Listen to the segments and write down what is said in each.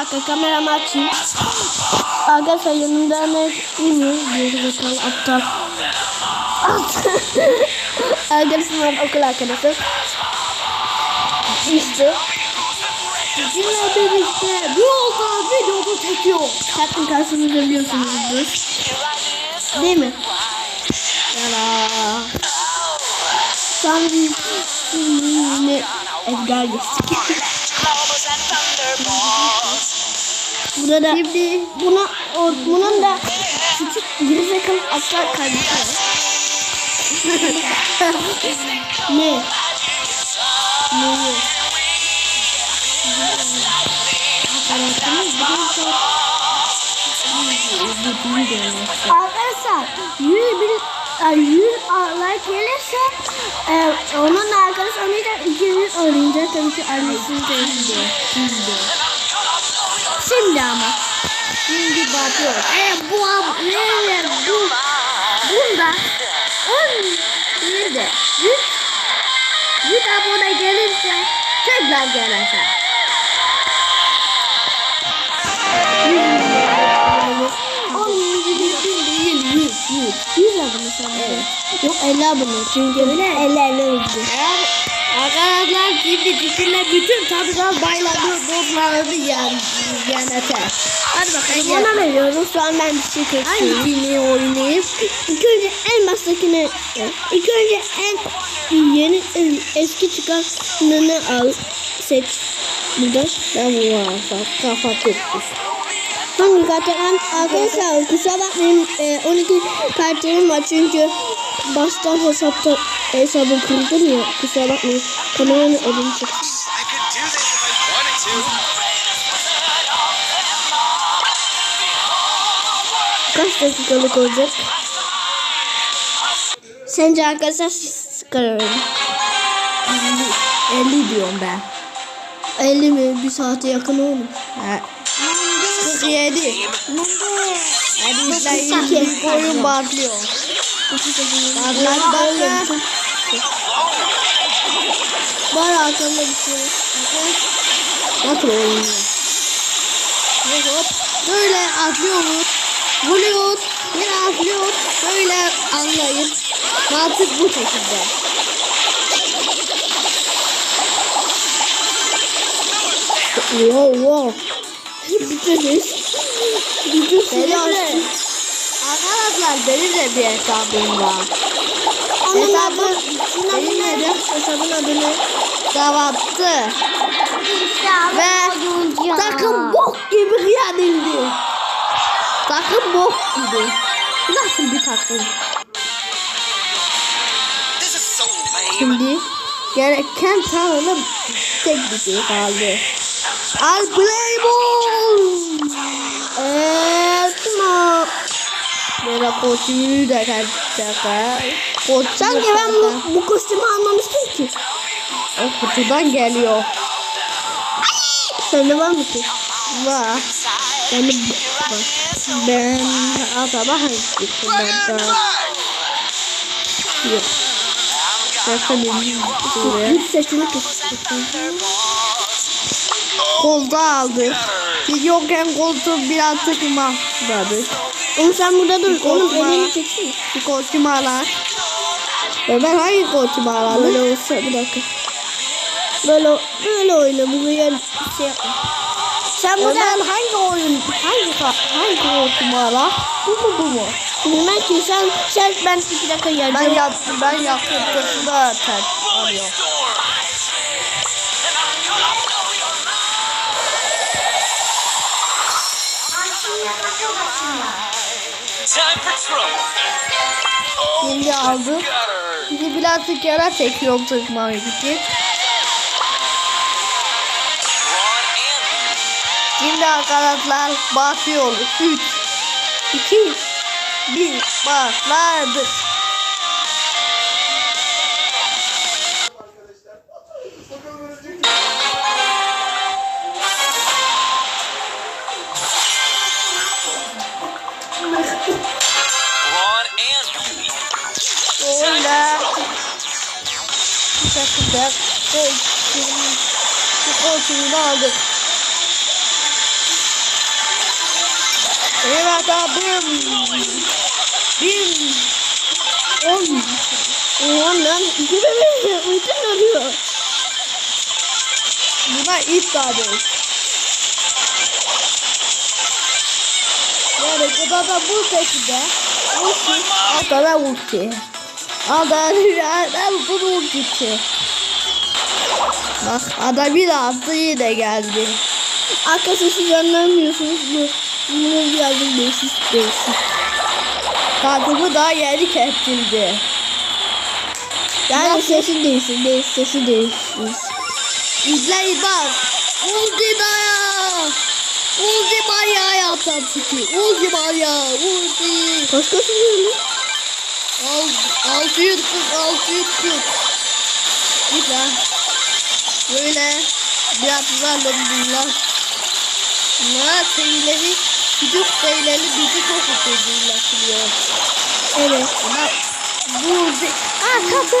dakika kameramı açayım. Arkadaşlar yanımda ne bilmiyor. Bir bakalım aptal. Arkadaşım var okul arkadaşım. İşte. Sizinle birlikte bu yolda videomu çekiyor. Zaten karşınızda biliyorsunuzdur. Değil mi? Yala. Şu an ne Edgar geçtik. Burada Şimdi buna o, bunun da küçük gerizekalı kardeşi var. ne? Ne? Arkadaşlar 100 bin ay, 100 like gelirse e, onun arkadaş oynayacak 200 oynayacak tabii ki annesini de izliyor. Şimdi ama. Şimdi bakıyoruz. E bu ne bu bunda 10 bir de 100 100 abone gelirse tekrar gelirse. 100 abone sanırım. Yok 50 abone çünkü 50 50 öldü. Arkadaşlar şimdi sizinle bütün tadılar bayladı bozmaları yani yönete. Hadi bakalım ona veriyorum. Şu an ben bir şey. Hangisini oynayayım? İlk önce en baştakini ilk önce en yeni en eski çıkanını al seç. Burada Ben bu var. Kafa tutmuş. Hangi karakter arkadaşlar kusura bakmayın e, 12 karakterim var çünkü baştan hesapta hesabım kırıldı ya kusura bakmayın kameranın elini çek. Kaç dakikalık olacak? Sence arkadaşlar siz karar verin. 50 diyorum ben. 50 mi? Bir saate yakın olur. Ha. 47. Hadi işte Dokuz ilk oyun başlıyor. Bak bak Var arkamda bir şey. Nasıl oynuyor? Hop. Böyle atlıyoruz. Vuruyoruz. Yine atlıyoruz. Böyle anlayın. Mantık bu şekilde. Wow wow. Bitiririz. De, arkadaşlar benim de bir hesabım var. Onun Hesabı adı, adı benim neydi? dedim. Hesabın adı ne? Davattı. Ve Takım bok gibi yenildi. takım bok gibi. Nasıl bir takım? Şimdi gereken tanrım tek bir şey kaldı. Al play ball. Evet ma. Böyle koşuyu da kaçacak. Koşu Sanki ben bu, bu kostümü almamıştım ki. o kutudan geliyor. Sende var mı ki? Var. Bende var. Ben acaba hangisinden da yok. Zaten benim buraya. Bir seçimi kes. Kolda aldı. Biz yokken koltuğu biraz tıkmadı. Oğlum sen burada dur. Oğlum elini çeksene. Bir koçum alar. Ve ben hangi koçum alalım? Böyle olsa bir dakika. Böyle böyle oyna. Buraya şey yapma. Sen burada ben hangi oyun, hangi hangi koçum alar? Bu mu bu mu? bilmem ki sen sen ben iki dakika Ben geleceğim. yaptım, ben yaptım. da ters alıyor. Şimdi aldım. Şimdi birazcık yara çekiyorum. Ron and Şimdi arkadaşlar başlıyoruz. 3, 2, 1 başladık. Koltuğunu, bu koltuğunu aldık. Evet abim. Bin. On. On lan. İki bebek. Bütün ölüyor. Buna ip kardeş. Yani bu da da bu şekilde. Ulti. Altta da ulti. Da bu da ulti. Bak ada bir attı yine geldi. Arkadaşlar siz anlamıyorsunuz bu. Bunun birazcık değişik değişik. Takımı daha yeni kestildi. Yani sesi değişsin, değiş, sesi değişsin. İzleyin bak. Ulti daya. Ulti manyağı yaptım çünkü. Ulti manyağı. Ulti. Kaç kaç vuruyor Al, 640, 640. Git lan. Böyle biraz uzarlı bunlar. Bunlar şeyleri, küçük şeyleri bizi çok uçurdular. Evet. Bunlar bu Aa kapı.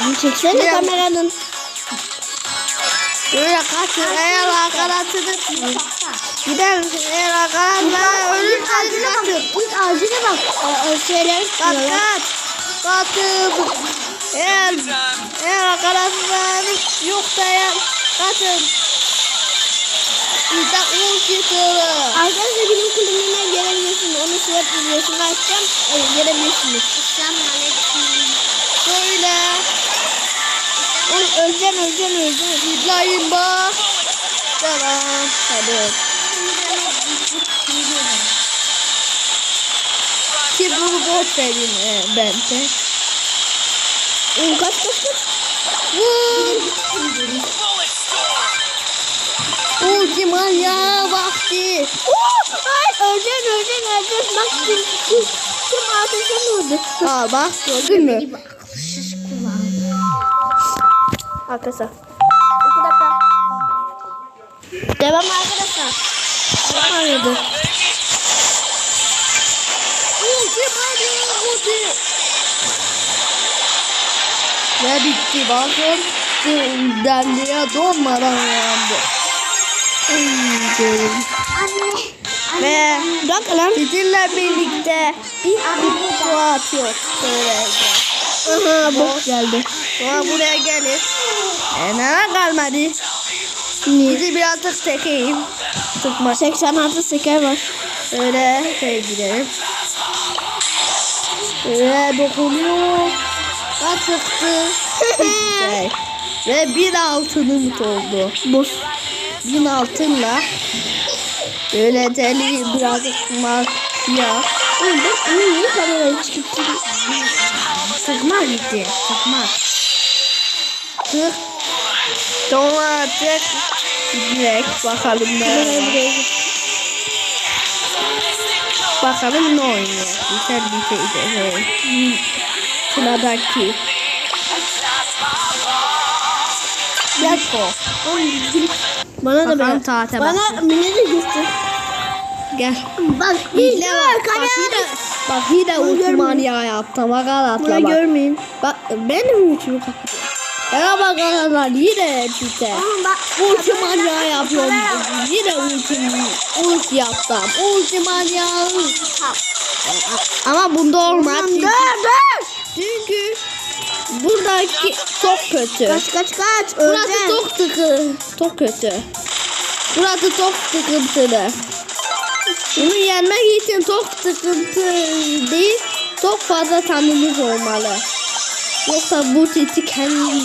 Onu çeksene kameranın. Böyle kaçın eğer arkadaşınız gider eğer arkadaşlar ölürseniz kaçın. Uy ağzına bak. Şeyler Kaç kaç. Kaçın. Eğer eğer arkadaşlarınız yoksa eğer kaçın. İşte un çıkıyor. Arkadaşlar benim kulübüme gelebilirsiniz. Onu swap videosunu açacağım. Evet, gelebilirsiniz. Şöyle. Onu öleceğim öleceğim öleceğim. İbrahim bak. Tamam. Hadi. Ki bunu boş verin e, bence. Oo, kaç kaç kaç. Storm. Ultiman ya vakti. Oo, hayır öleceksin öleceksin öleceksin. Bak kim kim kim ateşe vurdu. Aa bak gördün mü? Şiş kulağım. Arkadaşlar. İki dakika. Devam arkadaşlar. Hayırdır? Baby. Ve bitti bakın. Dendiye donmadan yandı. Anne. Ve lan. sizinle birlikte bir kutu atıyor. Şöyle. Aha boş geldi. Sonra buraya gelir. E neden kalmadı? Bizi birazcık çekeyim. Tutma. 86 seker var. Öyle şey gidelim. Ve dokunuyor. Şey. Ve bir altınımız oldu. Boş. Bin altınla böyle deli birazcık ya Oğlum bak onu niye kamerayı çıktı? sıkma gitti. Sıkma. Sık. Sonra artık direkt bakalım ne Bakalım ne oynuyor. Güzel bir şey de. Sıradaki. Yako. Bana da böyle. taate Bana mine de göster. Gel. Bak Hile var. Bak yine, bak Bunu ultiman görmeyin. ya yaptım. Bak atla Bunu bak. görmeyin. Bak benim ultimi kapat. Ya bak arkadaşlar yine bak. Ultiman ya yapıyorum. Yine ultim ulti yaptım. Ultiman ya. Ama bunda olmaz. Çünkü, dur. Çünkü buradaki çok kötü. Kaç kaç kaç. Burası Öleceksin. çok sıkı. Çok kötü. Burası çok sıkıntılı. Bunu yenmek için çok sıkıntı değil. Çok fazla tanımız olmalı. Yoksa bu titi kendi,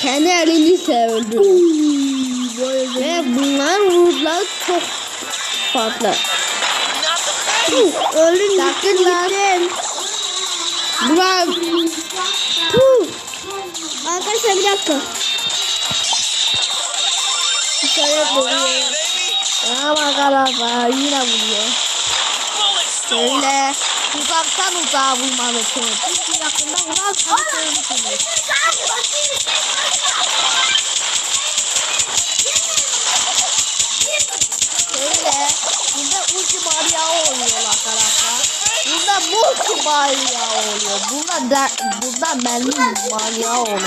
kendi elimizle öldürür. Ve bunlar vururlar çok fazla. Öldün Sakın Bunlar... Puh. Arkadaşlar bir dakika. Hold vuruyor. bak arkadaşlar yine vuruyor. Böyle uzaktan uzağa vurmalısın. Çünkü yakında vurarsan ölürsünüz. Böyle burada ulti manyağı oluyor arkadaşlar. Multi manyağı oluyor. Burada da, burada mermi manyağı oluyor.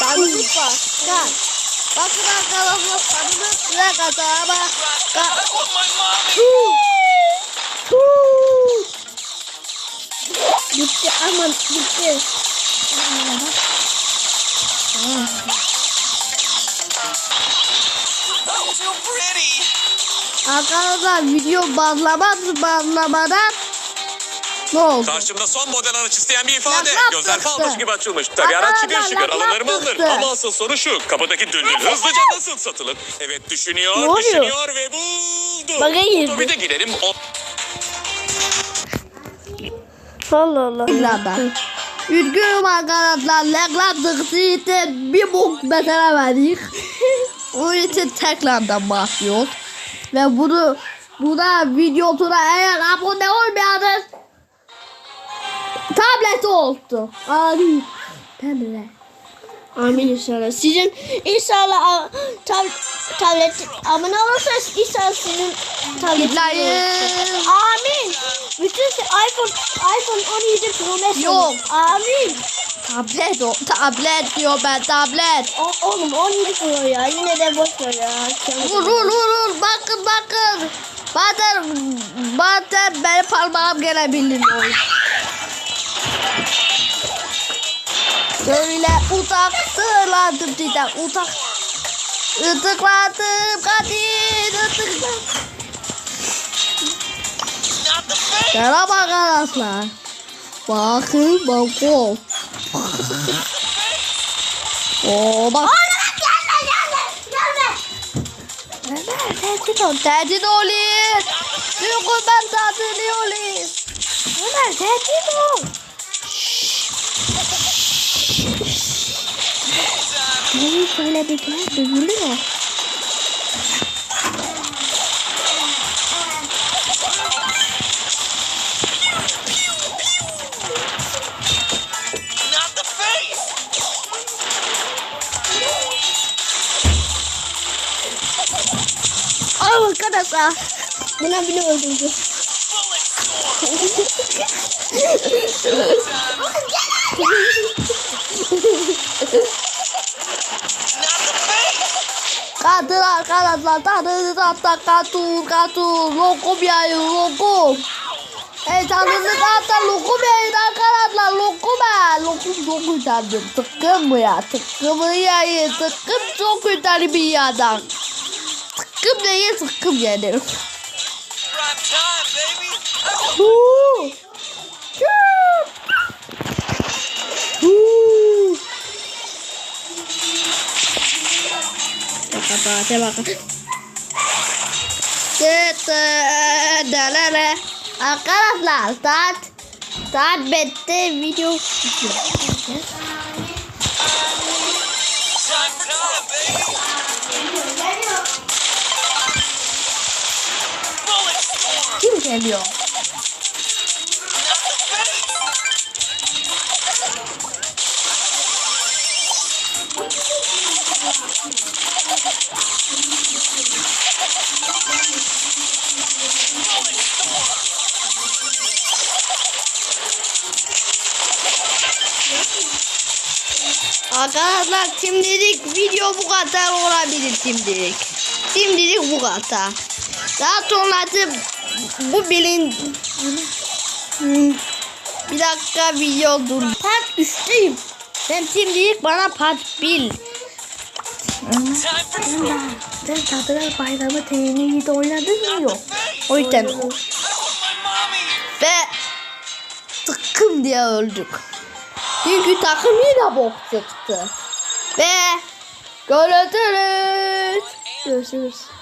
Tanrı. Gel. Bakın arkadaşlar tanrı size kazama. I want Gitti aman gitti. Arkadaşlar video bazlamaz bazlamadan ne oldu? Karşımda son model araç isteyen bir ifade. Laf Gözler yaptı. falmış gibi açılmış. Tabii araç şıkır laf alınır alınır. Ama asıl soru şu. Kapıdaki düldül hızlıca nasıl satılır? Evet düşünüyor, düşünüyor ve buldu. Baga girdi. Otobüde girelim. O... Allah Allah. Reklamda. Üzgünüm arkadaşlar. Reklam tıksıydı bir bok beceremedik. o için tekrardan başlıyoruz. Ve bunu buna videosuna eğer abone olmayanız tablet oldu. Amin. Tablet. Amin inşallah. Sizin inşallah tab tablet abone olursanız inşallah sizin tabletiniz olur. Amin. Bütün se- iPhone iPhone 17 Pro Max Yok. olur. Amin. Tablet o. Tablet diyor ben tablet. O, oğlum 17 Pro ya. Yine de boş ver ya. Vur vur vur vur. Bakın bakın. Bazen bazen benim parmağım gelebilir. Böyle uzak sığırlandım cidden uzak. Itıkladım Kadir ıtıkladım. Merhaba arkadaşlar. Bakın bakın. Oo bak. Tehdit ol. Tehdit olayım. Çünkü ben tatili olayım. Ömer tehdit ol. Neyi söyledikler duyuluyor. Arkadaşlar. Buna bile öldürdü. Kadın arkadaşlar tanrı hatta katur katur lokum yayın lokum. Ey tanrı hatta lokum yayın arkadaşlar lokum ha. Lokum çok güzeldir. Tıkkın mı ya? Tıkkımı yayın. Tıkkım çok güzel bir yadan. Tıkkım değil tıkkım yenir. Prime time, baby. Bak bak bak. Delele. Arkadaşlar saat saat bitti video kim geliyor? Arkadaşlar şimdilik video bu kadar olabilir şimdilik. Şimdilik bu kadar. Daha sonrası bu bilin bir dakika video dur. Part 3'teyim. Sen şimdilik bana part 1. Time for smoke. Sen Kadılar Bayramı TN'yi oynadın mı yok? O yüzden ve tıkkım diye öldük. Çünkü takım yine bok çıktı. Ve görüşürüz. Görüşürüz.